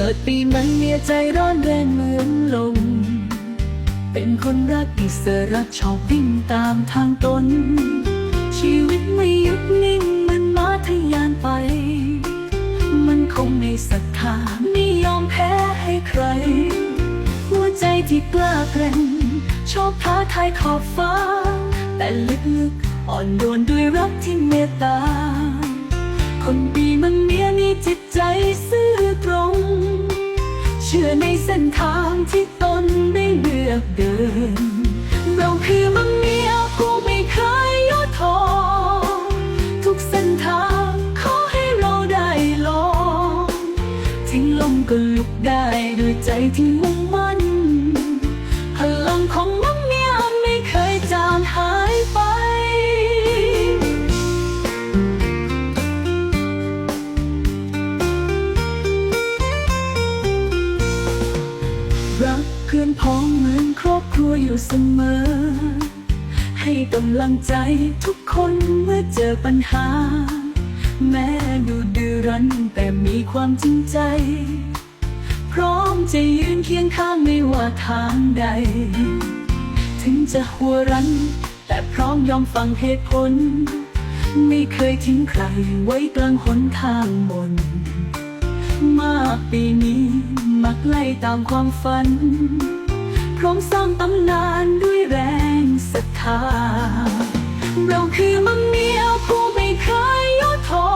เกิดปีใหม่เมียใจร้อนแรงเหมือนลม เป็นคนรักอิสระชอบวิ่งตามทางตน ชีวิตไม่หยุดนิ่งมันมาทะยานไป มันคงในศรัทธาไม่ยอมแพ้ให้ใคร หัวใจที่กล้าแกร่งชอบท้าทายขอบฟ้า แต่ลึกๆอ่อนโยนด้วยรักที่เมต ทางที่ตนได้เลือกเดิน เราคือมังเมียผู้ไม่เคยย่อท้อทุกเส้นทางขอให้เราได้ลองทิ้งลมก็ลุกได้ด้วยใจที่มุ่งมั่นพลังของมังเมียไม่เคยจางหายไป พ้องเหมือนครอบครัวอยู่เสมอ ให้กำลังใจทุกคนเมื่อเจอปัญหา แม้ดูดื้อรั้นแต่มีความจริงใจ พร้อมจะยืนเคียงข้างไม่ว่าทางใด ถึงจะหัวรั้น แต่พร้อมยอมฟังเหตุผล ไม่เคยทิ้งใครไว้กลางหนทางมนมากปีนี้มักไล่ตามความฝัน พร้อมสร้างตำนานด้วยแรงศรัทธา เราคือมังเมียผู้ไม่เคยย่อท้อ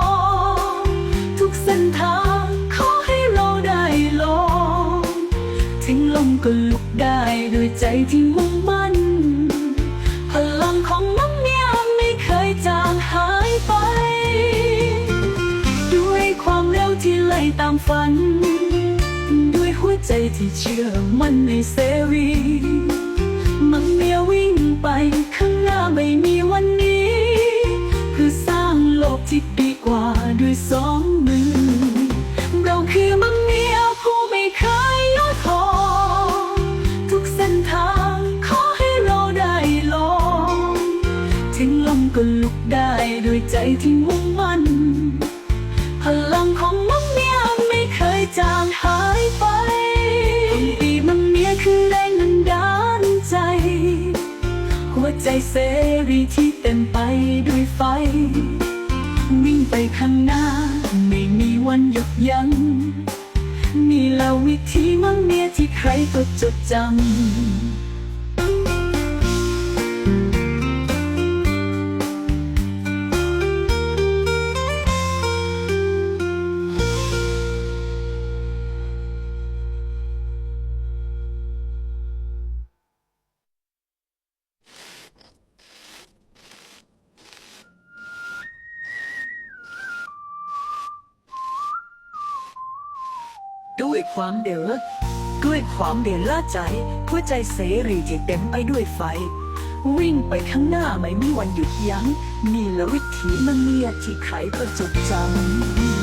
ทุกเส้นทางขอให้เราได้ลองทิ้งลมก็ลุกได้ด้วยใจที่มุ่งมั่น พลังของมังเมียไม่เคยจางหายไป ด้วยความเร็วที่ไล่ตามฝัน หัวใจที่เชื่อมั่นในเสรีมันเมียวิ่งไปข้างหน้าไม่มีวันนี้เพื่อสร้างโลกที่ดีกว่าด้วยสองมือ เราคือมังเมียผู้ไม่เคยย่อท้อทุกเส้นทางขอให้เราได้ลองทิ้งลมก็ลุกได้ด้วยใจที่มุ่งมั่น พลังของมังเมียไม่เคยจางห ใจเสรีที่เต็มไปด้วยไฟ วิ่งไปข้างหน้า ไม่มีวันหยุดยัง้งนี่แหละวิธีมั่งเมียที่ใครก็จดจำ ด้วยความเดือดด้วยความเดือดละใจหัวใจเสรีที่เต็มไปด้วยไฟ วิ่งไปข้างหน้าไม่มีวันหยุดยัง้งนี่แหละวิถีมันเมียที่ใครก็จดจำ